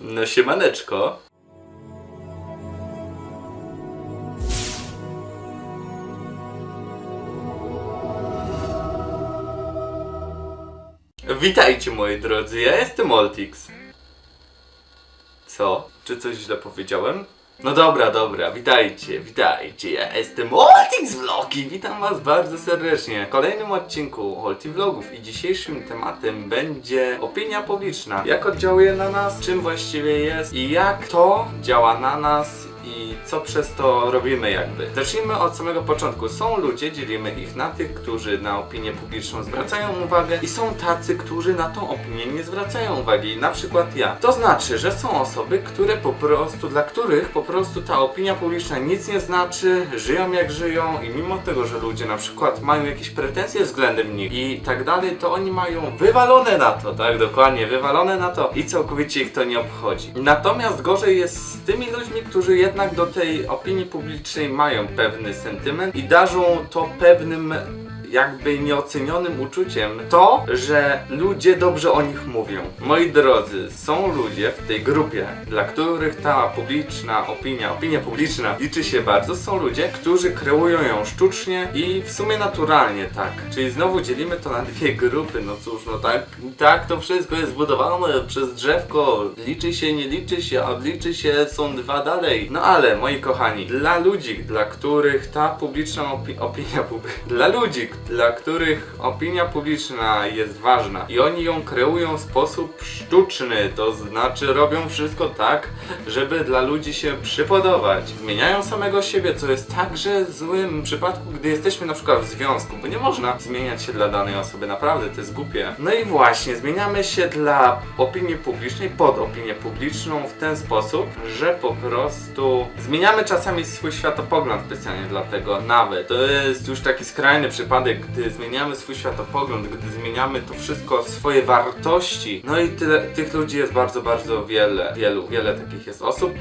No siemaneczko. Witajcie moi drodzy, ja jestem Oltix. Co? Czy coś źle powiedziałem? No dobra, dobra, witajcie, witajcie, ja jestem Oltix Vlogi, witam was bardzo serdecznie w kolejnym odcinku Olti Vlogów i dzisiejszym tematem będzie opinia publiczna. Jak oddziałuje na nas, czym właściwie jest i jak to działa na nas i co przez to robimy jakby. Zacznijmy od samego początku. Są ludzie, dzielimy ich na tych, którzy na opinię publiczną zwracają uwagę i są tacy, którzy na tą opinię nie zwracają uwagi. Na przykład ja. To znaczy, że są osoby, które po prostu, dla których po prostu ta opinia publiczna nic nie znaczy, żyją jak żyją i mimo tego, że ludzie na przykład mają jakieś pretensje względem nich i tak dalej, to oni mają wywalone na to, tak dokładnie, wywalone na to i całkowicie ich to nie obchodzi. Natomiast gorzej jest z tymi ludźmi, którzy jednak do tej opinii publicznej mają pewny sentyment i darzą to pewnym jakby nieocenionym uczuciem to, że ludzie dobrze o nich mówią. Moi drodzy, są ludzie w tej grupie, dla których ta publiczna opinia, opinia publiczna liczy się bardzo. Są ludzie, którzy kreują ją sztucznie i w sumie naturalnie, tak. Czyli znowu dzielimy to na dwie grupy. No cóż, no tak, tak to wszystko jest zbudowane przez drzewko. Liczy się, nie liczy się, odliczy się są dwa dalej. No ale, moi kochani, dla ludzi, dla których ta publiczna opi- opinia publiczna, dla ludzi, dla których opinia publiczna jest ważna i oni ją kreują w sposób sztuczny, to znaczy robią wszystko tak, żeby dla ludzi się przypodobać. Zmieniają samego siebie, co jest także złym w przypadku, gdy jesteśmy na przykład w związku, bo nie można zmieniać się dla danej osoby, naprawdę to jest głupie. No i właśnie, zmieniamy się dla opinii publicznej, pod opinię publiczną w ten sposób, że po prostu zmieniamy czasami swój światopogląd specjalnie dlatego nawet. To jest już taki skrajny przypadek, gdy zmieniamy swój światopogląd, gdy zmieniamy to wszystko, swoje wartości. No i tyle, tych ludzi jest bardzo, bardzo wiele, wielu, wiele takich jest osób.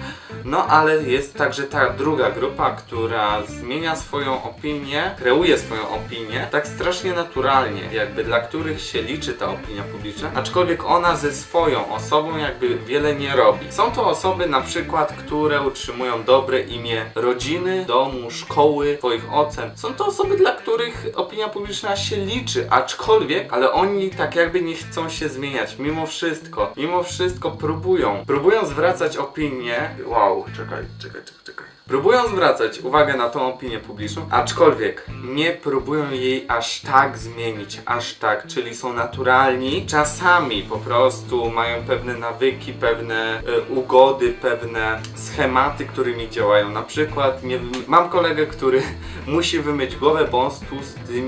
No ale jest także ta druga grupa, która zmienia swoją opinię, kreuje swoją opinię tak strasznie naturalnie, jakby dla których się liczy ta opinia publiczna, aczkolwiek ona ze swoją osobą jakby wiele nie robi. Są to osoby na przykład, które utrzymują dobre imię rodziny, domu, szkoły, swoich ocen. Są to osoby, dla których opinia publiczna się liczy, aczkolwiek, ale oni tak jakby nie chcą się zmieniać, mimo wszystko. Mimo wszystko próbują. Próbują zwracać opinię. Wow, czekaj, czekaj, czekaj, czekaj. Próbują zwracać uwagę na tą opinię publiczną, aczkolwiek nie próbują jej aż tak zmienić, aż tak, czyli są naturalni. Czasami po prostu mają pewne nawyki, pewne e, ugody, pewne schematy, którymi działają. Na przykład nie, mam kolegę, który musi wymyć głowę, bo on z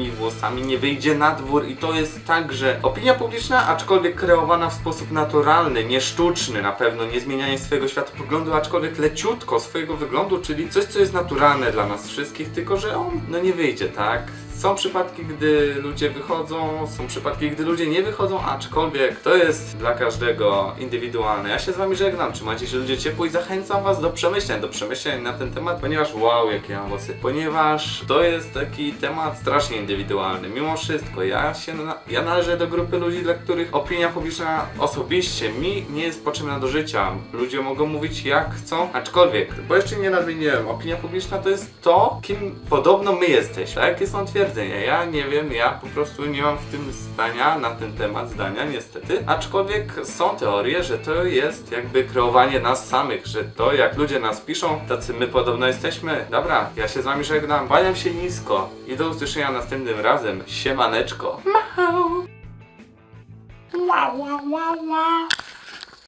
tłustymi włosami nie wyjdzie na dwór i to jest tak, że opinia publiczna, aczkolwiek kreowana w sposób naturalny, nie sztuczny na pewno, nie zmienianie swojego światopoglądu, aczkolwiek leciutko swojego wyglądu, czyli coś, co jest naturalne dla nas wszystkich, tylko że on no nie wyjdzie, tak? Są przypadki, gdy ludzie wychodzą, są przypadki, gdy ludzie nie wychodzą, aczkolwiek to jest dla każdego indywidualne. Ja się z wami żegnam, trzymajcie się ludzie ciepło i zachęcam was do przemyśleń, do przemyśleń na ten temat, ponieważ wow, jakie mam włosy. Ponieważ to jest taki temat strasznie indywidualny. Mimo wszystko, ja się, na, ja należę do grupy ludzi, dla których opinia publiczna osobiście mi nie jest potrzebna do życia. Ludzie mogą mówić jak chcą, aczkolwiek, bo jeszcze nie nadmieniłem, opinia publiczna to jest to, kim podobno my jesteśmy. Takie są twierdzenia. Ja nie wiem, ja po prostu nie mam w tym zdania na ten temat zdania, niestety. Aczkolwiek są teorie, że to jest jakby kreowanie nas samych, że to jak ludzie nas piszą, tacy my podobno jesteśmy. Dobra, ja się z wami żegnam, kłaniam się nisko i do usłyszenia następnym razem. Siemaneczko. Mau. Wow, wow, wow, wow.